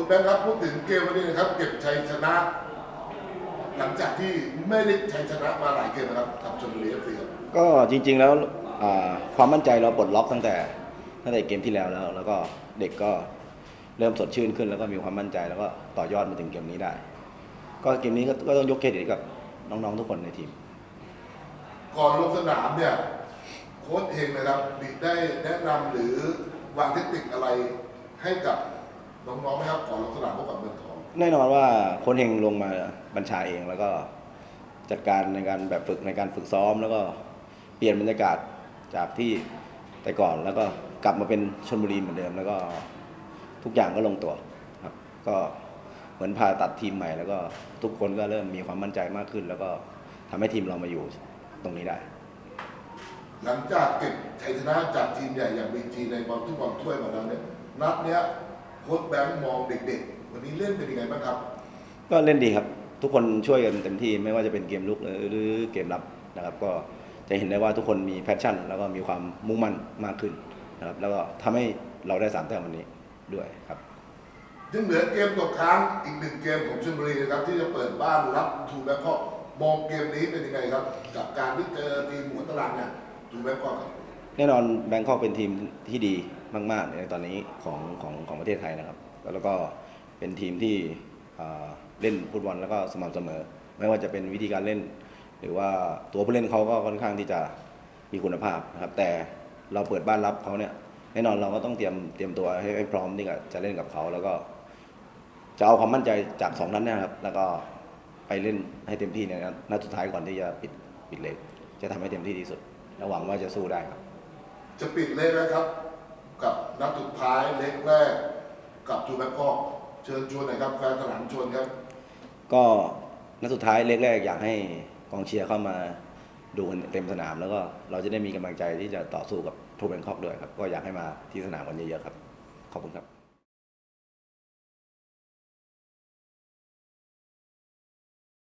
คุณแบงค์ครับพูดถึงเกมวันนี้นะครับเก็บชัยชนะ หลังจากที่ไม่ได้ชัยชนะมาหลายเกมนะครับกับชลบุรีเอฟซีครับก็จริงๆแล้วอ่าความมั่นใจเราปลดล็อกตั้งแต่ตั้งแต่เกมที่แล้วแล้ว แล้วก็เด็กก็เริ่มสดชื่นขึ้นแล้วก็มีความมั่นใจแล้วก็ต่อยอดมาถึงเกมนี้ได้ ก็เกมนี้ก็ก็ต้องยกเครดิตให้กับน้องๆทุกคนในทีม ก่อนลงสนามเนี่ยโค้ชเฮงนะครับได้แนะนำหรือวางเทคนิคอะไรให้กับ น้องๆไหมครับก่อนลงสนามพบกับเมืองทอง แน่นอนว่าโค้ชเฮงลงมาบัญชาเองแล้วก็จัดการในการแบบฝึกในการฝึกซ้อม แล้วก็เปลี่ยนบรรยากาศจากที่แต่ก่อนแล้วก็กลับมาเป็นชนบุรีเหมือนเดิม แล้วก็ทุกอย่างก็ลงตัวครับ ก็เหมือนผ่าตัดทีมใหม่ แล้วก็ทุกคนก็เริ่มมีความมั่นใจมากขึ้น แล้วก็ทำให้ทีมเรามาอยู่ตรงนี้ได้ หลังจากเก็บชัยชนะจากทีมใหญ่อย่างบีจีในบอลทุกบอลถ้วยมาแล้วเนี่ยนัดเนี้ย โค้ชแบงค์มองเด็กๆ วันนี้เล่นเป็นยังไงบ้างครับ ก็เล่นดีครับ ทุกคนช่วยกันเต็มที่ไม่ว่าจะเป็นเกมลุกหรือหรือเกมรับนะครับ ก็จะเห็นได้ว่าทุกคนมีแพชชั่น แล้วก็มีความมุ่งมั่นมากขึ้นนะครับ แล้วก็ทำให้เราได้สามแต้มวันนี้ด้วยครับยังเหลือเกมตกค้างอีกหนึ่งเกมของชลบุรีนะครับ ที่จะเปิดบ้านรับทูแบงคอกมองเกมนี้เป็นยังไงครับ กับการที่เจอทีมหัวตารางเนี่ยทูแบงคอกครับ แน่นอนแบงคอกเป็นทีมที่ดีมาก ๆ ในตอนนี้ของของของประเทศไทยนะครับ แล้วก็เป็นทีมที่เล่นฟุตบอลแล้วก็สม่ำเสมอ ไม่ว่าจะเป็นวิธีการเล่น หรือว่าตัวผู้เล่นเขาก็ค่อนข้างที่จะมีคุณภาพนะครับ แต่เราเปิดบ้านรับเขาเนี่ยแน่นอนเราก็ต้องเตรียมเตรียมตัวให้พร้อมที่จะเล่นกับเขาแล้วก็ จะเอาความมั่นใจจากสองนัดเนะครับ แล้วก็ไปเล่นให้เต็มที่ในนัดนัดสุดท้ายก่อนที่จะปิดปิดเลกจะทำให้เต็มที่ที่สุดและหวังว่าจะสู้ได้ครับ จะปิดเล็กแล้วครับ กับนัดสุดท้ายเล็กแรก กับทูแบงคอกเชิญชวนหน่อยครับแฟนสนามชวนครับ ก็นัดสุดท้ายเล็กแรกอยากให้กองเชียร์เข้ามาดูกันเต็มสนามแล้วก็เราจะได้มีกำลังใจที่จะต่อสู้กับทูแบงคอกด้วยครับ ก็อยากให้มาที่สนามกันเยอะๆครับ ขอบคุณครับ